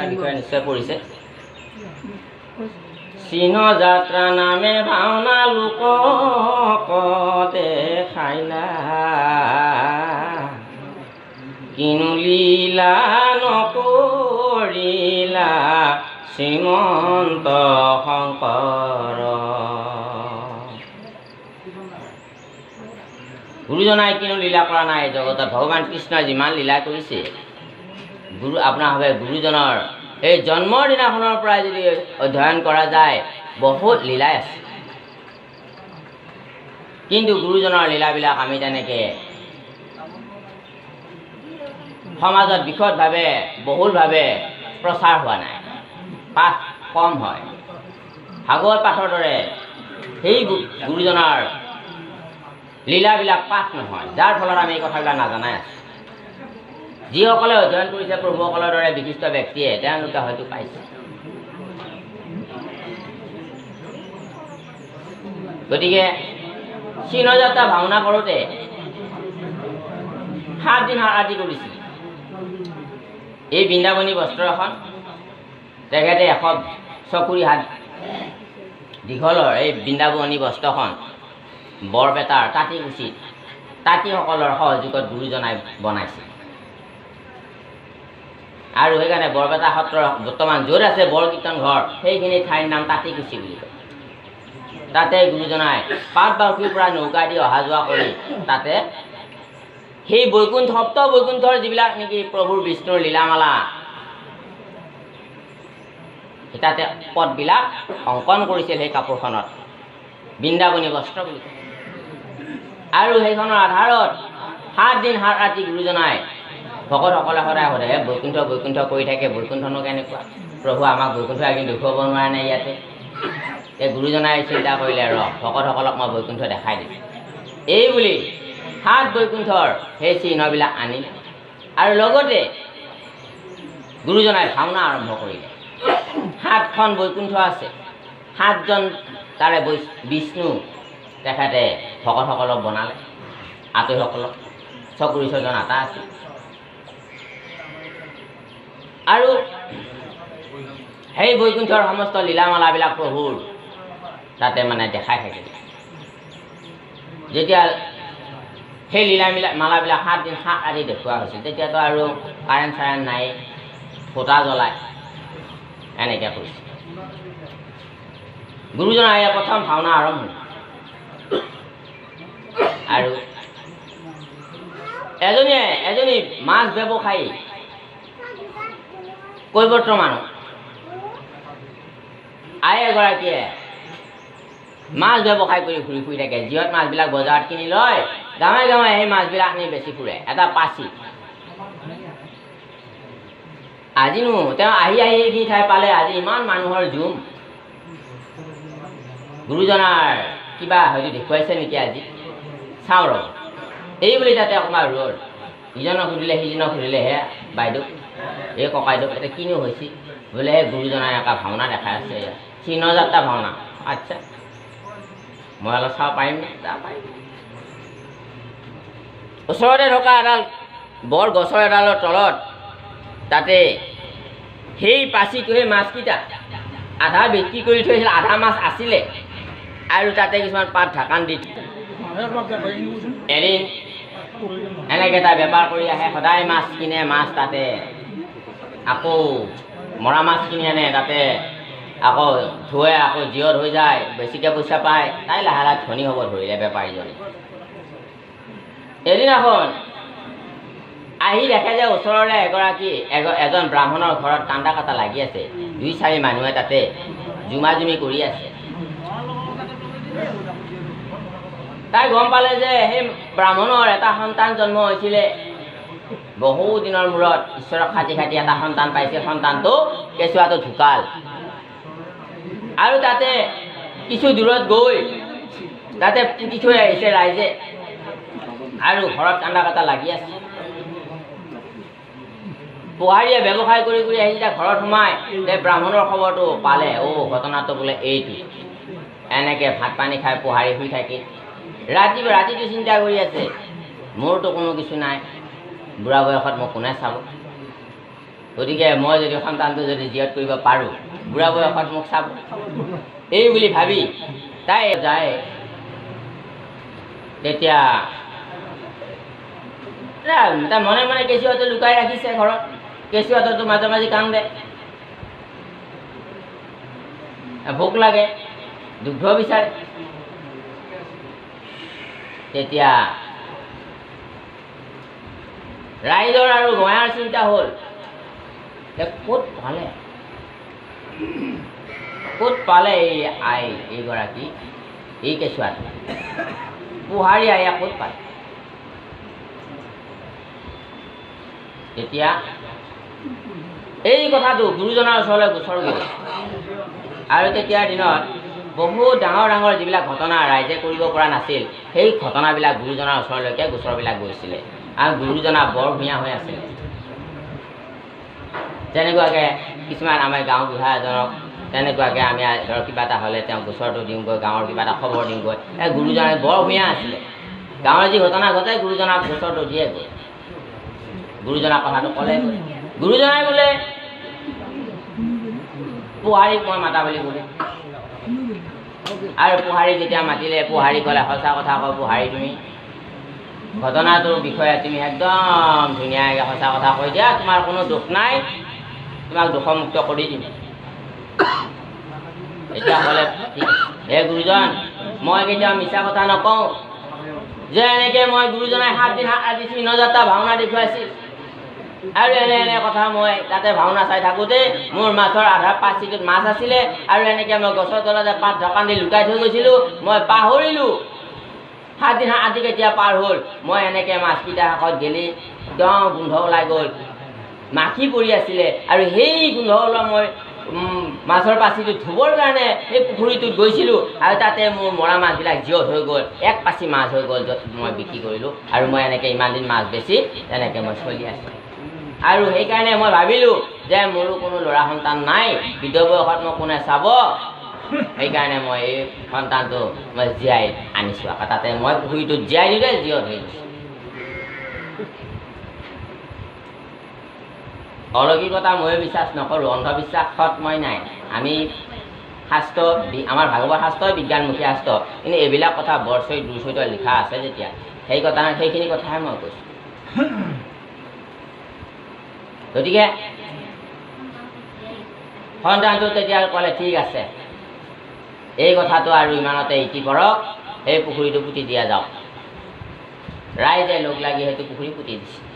যাত্ৰাৰ বিষয়ে নিশ্চয় পঢ়িছে। চিহ্ন যাত্ৰা নামে ভাওনা লোক দেখাইলা কিনো লীলা নকৰিলা শ্ৰীমন্ত শংকৰ। গুৰুজনাই কিনো লীলা কৰা নাই জগতত? ভগৱান কৃষ্ণই যিমান লীলা কৰিছে গুৰু আপোনাৰ ভাবে গুৰুজনৰ এই জন্মৰ দিনাখনৰ পৰাই যদি অধ্যয়ন কৰা যায় বহুত লীলাই আছে। কিন্তু গুৰুজনৰ লীলাবিলাক আমি তেনেকৈ সমাজত বিশদভাৱে বহুলভাৱে প্ৰচাৰ হোৱা নাই। পাঠ কম হয়। ভাগৱত পাঠৰ দৰে সেই গুৰুজনাৰ লীলাবিলাক পাঠ নহয়। যাৰ ফলত আমি এই কথাবিলাক নাজানাই আছোঁ। যিসকলে অধ্যয়ন কৰিছে প্ৰভুসকলৰ দৰে বিশিষ্ট ব্যক্তিয়ে তেওঁলোকে হয়তো পাইছে। গতিকে চিহ্নযাত্ৰা ভাওনা কৰোঁতে সাতদিন আৰতি কৰিছিল। এই বৃন্দাবনী বস্ত্ৰ এখন তেখেতে এশ চকুৰি হাত দীঘলৰ এই বৃন্দাবনী বস্ত্ৰখন বৰপেটাৰ তাঁতীকুচিত তাঁতীসকলৰ সহযোগত গুৰুজনাই বনাইছিল। আৰু সেইকাৰণে বৰপেটা সত্ৰ বৰ্তমান য'ত আছে বৰকীৰ্তন ঘৰ সেইখিনি ঠাইৰ নাম তাঁতীকুচি বুলি কয় তাতে গুৰুজনাই পাট বাউসীৰ পৰা নৌকা দি অহা যোৱা কৰি তাতে সেই বৈকুণ্ঠ সপ্ত বৈকুণ্ঠৰ যিবিলাক নেকি প্ৰভুৰ বিষ্ণুৰ লীলামালা তাতে পদবিলাক অংকন কৰিছিল সেই কাপোৰখনত। বৃন্দাবনী বস্ত্ৰ বুলি কয়। আৰু সেইখনৰ আধাৰত সাতদিন সাত ৰাতি গুৰুজনাই ভকতসকলে সদায় সোধে "হে, বৈকুণ্ঠ বৈকুণ্ঠ কৰি থাকে। বৈকুণ্ঠনো কেনেকুৱা? প্ৰভু আমাক বৈকুণ্ঠ এদিন দেখুৱাব নোৱাৰে নে ইয়াতে? এই গুৰুজনাই চিন্তা কৰিলে ৰ ভকতসকলক মই বৈকুণ্ঠ দেখাই দিম। এই বুলি সাত বৈকুণ্ঠৰ সেই চিহ্নবিলাক আনিলে। আৰু লগতে গুৰুজনাই ভাওনা আৰম্ভ কৰিলে। সাতখন বৈকুণ্ঠ আছে। সাতজন তাৰে বৈ- বিষ্ণু তেখেতে ভকতসকলক বনালে আতৈসকলক চকুৰি ছজন আটা আছে। আৰু সেই বৈকুণ্ঠৰ সমস্ত লীলামালাবিলাক প্ৰভুৰ তাতে মানে দেখাই থাকিল যেতিয়া সেই লীলা মিলা মালাবিলাক সাতদিন সাত ৰাতি দেখুওৱা হৈছিল তেতিয়াতো আৰু কাৰেণ্ট চাৰেণ্ট নাই ফুটা জ্বলাই এনেকৈ কৰিছিল। গুৰুজনাৰ এয়া প্ৰথম ভাওনা আৰম্ভ। আৰু এজনীয়ে এজনী মাছ ব্যৱসায়ী কৈবৰ্তৰ মানুহ আই এগৰাকীয়ে মাছ ব্যৱসায় কৰি ঘূৰি ফুৰি থাকে। যিহত মাছবিলাক বজাৰত কিনি লয় গাঁৱে গাঁৱে সেই মাছবিলাক নি বেছি ফুৰে। এটা পাচি। আজিনো তেওঁ আহি আহি এইখিনি ঠাই পালে আজি ইমান মানুহৰ জুম। গুৰুজনাৰ কিবা হয়তো দেখুৱাইছে নেকি আজি? চাওঁ ৰ'ব। এই বুলি তাতে অকণমান ৰ'ল। ইজনক সুধিলে সিজনক সুধিলে হে বাইদেউ। এই ককাইদেউ এতিয়া কিনো হৈছে? বোলে গুৰুজনাই এটা ভাওনা দেখাই আছে চিহ্নযাত্ৰা ভাওনা। আচ্ছা। মই অলপ চাব পাৰিম ওচৰতে থকা এডাল বৰ গছৰ এডালৰ তলত তাতে সেই পাচিটো সেই মাছকেইটা আধা বিক্ৰী কৰি থৈছিল আধা মাছ আছিলে। আৰু তাতে কিছুমান পাত ঢাকান দি এদিন এনেকৈ এটা বেপাৰ কৰি আহে সদায় মাছ কিনে মাছ তাতে। আকৌ মৰা মাছ কিনি আনে তাতে আকৌ ধুৱে আকৌ জিয়ত হৈ যায় বেছিকৈ পইচা পায় তাই লাহে লাহে ধনী হ'ব ধৰিলে বেপাৰীজনে এদিনাখন আহি দেখে যে ওচৰৰে এগৰাকী এগ- এজন ব্ৰাহ্মণৰ ঘৰত কান্দা কাটা লাগি আছে দুই চাৰি মানুহে তাতে জুমা জুমি কৰি আছে। তাই গম পালে যে সেই ব্ৰাহ্মণৰ এটা সন্তান জন্ম হৈছিলে। বহু দিনৰ মূৰত ঈশ্বৰক খাটি খাটি এটা সন্তান পাইছে সন্তানটো কেঁচুৱাটো ঢুকাল। আৰু তাতে কিছু দূৰত গৈ তাতে পুতি থৈ আহিছে ৰাইজে। আৰু ঘৰত কান্দা কাটা লাগি আছে। বুহাৰীয়ে ব্যৱসায় কৰি কৰি আহি যেতিয়া ঘৰত সোমাই সেই ব্ৰাহ্মণৰ খবৰটো পালে অ' ঘটনাটো বোলে এইটো। এনেকৈ ভাত পানী খাই পোহাৰি শুই থাকি। ৰাতি ৰাতিটো চিন্তা কৰি আছে মোৰতো কোনো কিছু নাই। বুঢ়া বয়সত মোক কোনে চাব? গতিকে মই যদি সন্তানটো যদি জীয়ত কৰিব পাৰোঁ বুঢ়া বয়সত মোক চাব। এই বুলি ভাবি তাই যায়। তেতিয়া তাৰ মনে মনে কেঁচুৱাটো লুকাই ৰাখিছে ঘৰত। কেঁচুৱাটোতো মাজে মাজে কান্দে। ভোক লাগে দুগ্ধ বিচাৰে। তেতিয়া ৰাইজৰ আৰু গঞাৰ চিন্তা হ'ল। যে ক'ত পালে? ক'ত পালে এই আই এইগৰাকী? এই কেঁচুৱাটো? পোহাৰী আইয়া ক'ত পালে? তেতিয়া এই কথাটো গুৰুজনাৰ ওচৰলৈ গোচৰ গ'ল। আৰু তেতিয়াৰ দিনত বহুত ডাঙৰ ডাঙৰ যিবিলাক ঘটনা ৰাইজে কৰিব পৰা নাছিল সেই ঘটনাবিলাক গুৰুজনাৰ ওচৰলৈকে গোচৰবিলাক গৈছিলে। আৰু গুৰুজনা বৰ ভূঞা হৈ আছিলে তেনেকুৱাকৈ কিছুমান আমাৰ গাঁও বুঢ়া এজনক তেনেকুৱাকৈ আমি ধৰক কিবা এটা হ'লে তেওঁ গোচৰটো দিওঁগৈ গাঁৱৰ কিবা এটা খবৰ দিওঁগৈ। এই গুৰুজনাই বৰ ভূঞা আছিলে। গাঁৱৰ যি ঘটনা ঘটে গুৰুজনাক গোচৰটো দিয়েগৈ। গুৰুজনাৰ কথাটো ক'লে। গুৰুজনাই বোলে পোহাৰীক মই মাতা বুলি ক'লে। আৰু পোহাৰী যেতিয়া মাতিলে পোহাৰী ক'লে সঁচা কথা কওঁ পোহাৰী তুমি ঘটনাটোৰ বিষয়ে তুমি একদম ধুনীয়াকৈ সঁচা কথা কৈ দিয়া তোমাৰ কোনো দুখ নাই তোমাক দোষমুক্ত কৰি দিম এতিয়া ক'লে। হে গুৰুজন মই কেতিয়াও মিছা কথা নকওঁ যে এনেকৈ মই গুৰুজনাই সাত দিন সাত ৰাতি চিহ্নযাত্ৰা ভাওনা দেখুৱাইছিল আৰু এনে এনে কথা মই তাতে ভাওনা চাই থাকোঁতে মোৰ মাছৰ আধা পাঁচ মাছ আছিলে আৰু এনেকৈ মই গছৰ তলতে পাত ঢকান দি লুকাই থৈ গৈছিলোঁ মই পাহৰিলোঁ সাত দিন সাত ৰাতি কেতিয়া পাৰ হ'ল। মই এনেকৈ মাছকেইটা কাষত গেলি একদম গোন্ধ ওলাই গ'ল। মাখি পৰি আছিলে আৰু সেই গোন্ধ ওলোৱা মই মাছৰ পাচিটো ধুবৰ কাৰণে সেই পুখুৰীটোত গৈছিলোঁ আৰু তাতে মোৰ মৰা মাছবিলাক জীয়ত হৈ গ'ল। এক পাচি মাছ হৈ গ'ল য'ত মই বিক্ৰী কৰিলোঁ আৰু মই এনেকৈ ইমান দিন মাছ বেচি তেনেকৈ মই চলি আছোঁ। আৰু সেইকাৰণে মই ভাবিলোঁ যে মোৰো কোনো ল'ৰা সন্তান নাই বৃদ্ধ বয়সত মোক কোনে চাব? সেইকাৰণে মই এই সন্তানটো মই জীয়াই আনিছোঁ। আকৌ তাতে মই পুখুৰীটোত জীয়াই দিলে জীয়ত হৈ অলৌকিকতা ময়ো বিশ্বাস নকৰোঁ অন্ধবিশ্বাসত মই নাই। আমি শাস্ত্ৰ আমাৰ ভাগৱত শাস্ত্ৰই বিজ্ঞানমুখী শাস্ত্ৰ কিন্তু এইবিলাক কথা বৰচৰিত দুচৰিত লিখা আছে যেতিয়া। সেই কথা সেইখিনি কথাহে মই কৈছোঁ। গতিকে সন্তানটো তেতিয়া ক'লে ঠিক আছে। এই কথাটো আৰু ইমানতে ইতি কৰক সেই পুখুৰীটো পুতি দিয়া যাওক। ৰাইজে লগ লাগি সেইটো পুখুৰী পুতি দিছে।